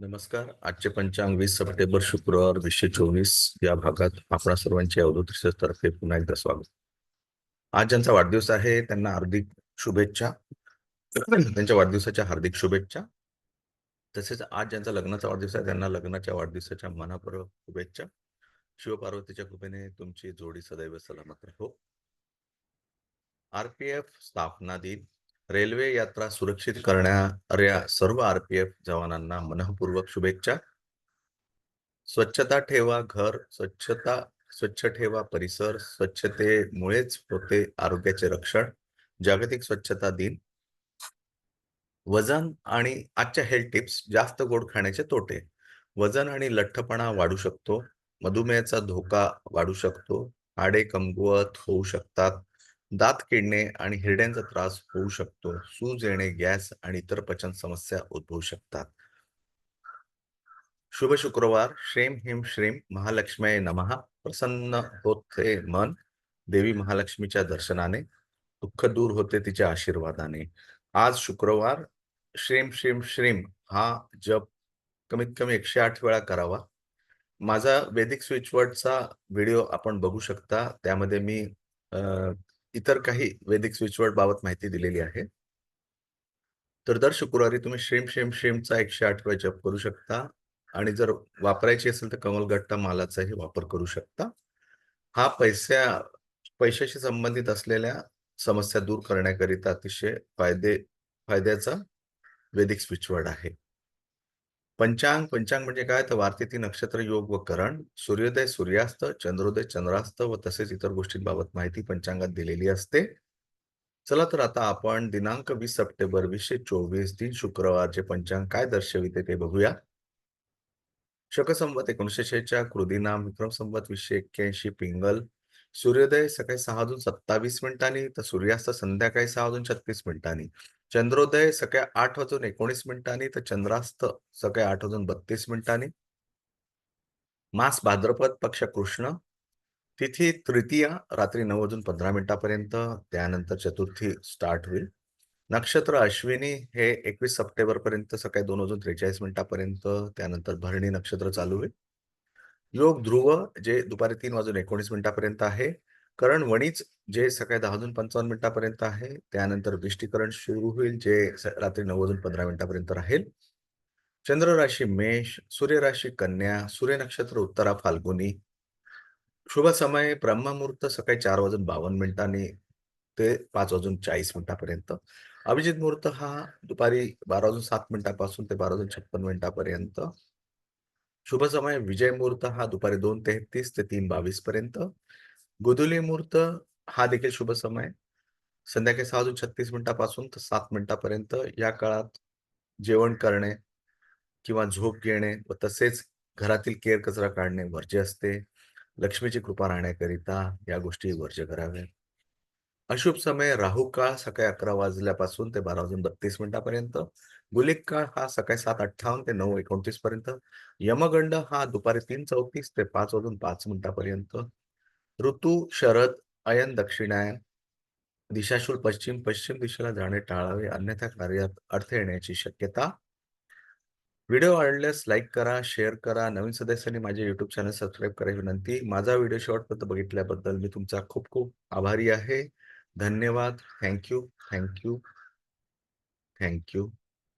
नमस्कार. आजचे पंचांग वीस सप्टेंबर शुक्रवार वीसशे चोवीस या भागात आपणा सर्वांचे अवधूत तर्फे पुन्हा एकदा स्वागत. आज ज्यांचा वाढदिवस आहे त्यांना हार्दिक शुभेच्छा. त्यांच्या वाढदिवसाच्या हार्दिक शुभेच्छा. तसेच आज ज्यांचा लग्नाचा वाढदिवस आहे त्यांना लग्नाच्या वाढदिवसाच्या मनापूर्वक शुभेच्छा. शिवपार्वतीच्या कृपेने तुमची जोडी सदैव सलामत राहो. आरपीएफ स्थापना दिन रेल्वे यात्रा सुरक्षित करणाऱ्या सर्व आरपीएफ जवानांना मनःपूर्वक शुभेच्छा. स्वच्छता ठेवा घर स्वच्छता स्वच्छ ठेवा परिसर स्वच्छतेमुळेच होते आरोग्याचे रक्षण. जागतिक स्वच्छता दिन. वजन आणि आजच्या हेल्थ टिप्स जास्त गोड खाण्याचे तोटे. वजन आणि लठ्ठपणा वाढू शकतो. मधुमेहाचा धोका वाढू शकतो. हाडे कमकुवत होऊ शकतात. दात किडणे आणि हिरड्यांचा त्रास होऊ शकतो. सूज येणे गॅस आणि इतर पचन समस्या उद्भवू शकतात. शुभ शुक्रवार. श्रेम हिम श्रीम महालक्ष्मी नमहा प्रसन्न होते मन. देवी महालक्ष्मीच्या दर्शनाने दुःख दूर होते तिच्या आशीर्वादाने. आज शुक्रवार. श्रेम श्रीम श्रीम हा जप कमीत कमी एकशे आठ वेळा करावा. माझा वेदिक स्विचवर्डचा व्हिडिओ आपण बघू शकता. त्यामध्ये मी इतर काही वैदिक स्विचवर्ड बाबत माहिती दिलेली आहे. तर दर शुक्रवारी तुम्ही शेम शेम शेमचा एकशे आठ वेळा जप करू शकता. आणि जर वापरायची असेल तर कमलगट्टा मालाचाही वापर करू शकता. हा पैसा पैशाशी संबंधित असलेल्या समस्या दूर करण्याकरिता अतिशय फायदे फायद्याचा वैदिक स्विचवर्ड आहे. पंचांग पंचांग म्हणजे काय? तर वार्तेती नक्षत्र योग व करण सूर्योदय सूर्यास्त चंद्रोदय चंद्रास्त व तसेच इतर गोष्टींबाबत माहिती पंचांगात दिलेली असते. चला तर आता आपण दिनांक वीस सप्टेंबर वीसशे चोवीस दिन शुक्रवारचे पंचांग काय दर्शविते ते बघूया. शकसंवत एकोणीशे शेच्या कृदिनाम विक्रम संवत वीसशे एक्क्याऐंशी पिंगल. सूर्योदय सकाळी सहा वाजून सत्तावीस मिनिटांनी तर सूर्यास्त संध्याकाळी सहा वाजून छत्तीस मिनिटांनी. चंद्रोदय सकाळी आठ वाजून एकोणीस मिनिटांनी तर चंद्रास्त सकाळी आठ वाजून बत्तीस मिनिटांनी. मास भाद्रपद पक्ष कृष्ण. तिथी तृतीया रात्री नऊ वाजून पंधरा मिनिटापर्यंत. त्यानंतर चतुर्थी स्टार्ट होईल. नक्षत्र अश्विनी हे एकवीस सप्टेंबर पर्यंत सकाळी दोन वाजून त्रेचाळीस मिनिटापर्यंत. त्यानंतर भरणी नक्षत्र चालू होईल. योग ध्रुव जे दुपारी तीन वाजून एकोणीस मिनिटापर्यंत आहे. करण वणीच जे सकाळी दहा वाजून पंचावन्न मिनिटापर्यंत आहे त्यानंतर विष्टीकरण सुरू होईल जे रात्री नऊ वाजून पंधरा मिनिटापर्यंत राहील. चंद्र राशी मेष सूर्य राशी कन्या सूर्य नक्षत्र उत्तरा फाल्गुनी. शुभ समय ब्रह्ममुहूर्त सकाळी चार वाजून बावन्न मिनिटांनी ते पाच वाजून चाळीस मिनिटापर्यंत. अभिजित मुहूर्त हा दुपारी बारा वाजून सात मिनिटापासून ते बारा वाजून छप्पन मिनिटापर्यंत. शुभ समय विजय मुहूर्त हा दुपारी दोन तेहतीस ते तीन बावीस पर्यंत गोधुली मुहूर्त हा देखील शुभ समय. संध्याकाळी सहा वाजून छत्तीस मिनिटापासून तर सात मिनिटापर्यंत या काळात जेवण करणे किंवा झोप घेणे व तसेच घरातील केर कचरा काढणे वर्ज्य असते. लक्ष्मीची कृपा राहण्याकरिता या गोष्टी वर्ज्य कराव्या अशुभ समय राहू काळ सकाळी अकरा वाजल्यापासून ते बारा वाजून बत्तीस मिनिटापर्यंत. गुलिक काळ हा सकाळी सात अठ्ठावन्न ते नऊ एकोणतीस पर्यंत. यमगंड हा दुपारी तीन चौतीस ते पाच वाजून पाच मिनिटापर्यंत. ऋतू शरद अयन दक्षिणायन दिशाशूल पश्चिम पश्चिम दिशेला जाणे टाळावे अन्यथा कार्यात अर्थ येण्याची शक्यता. व्हिडिओ आवडल्यास लाईक करा शेअर करा. नवीन सदस्यांनी माझे युट्यूब चॅनल सबस्क्राईब करायची विनंती. माझा व्हिडिओ शेवटपर्यंत बघितल्याबद्दल मी तुमचा खूप खूप आभारी आहे. धन्यवाद. Thank you. Thank you. Thank you.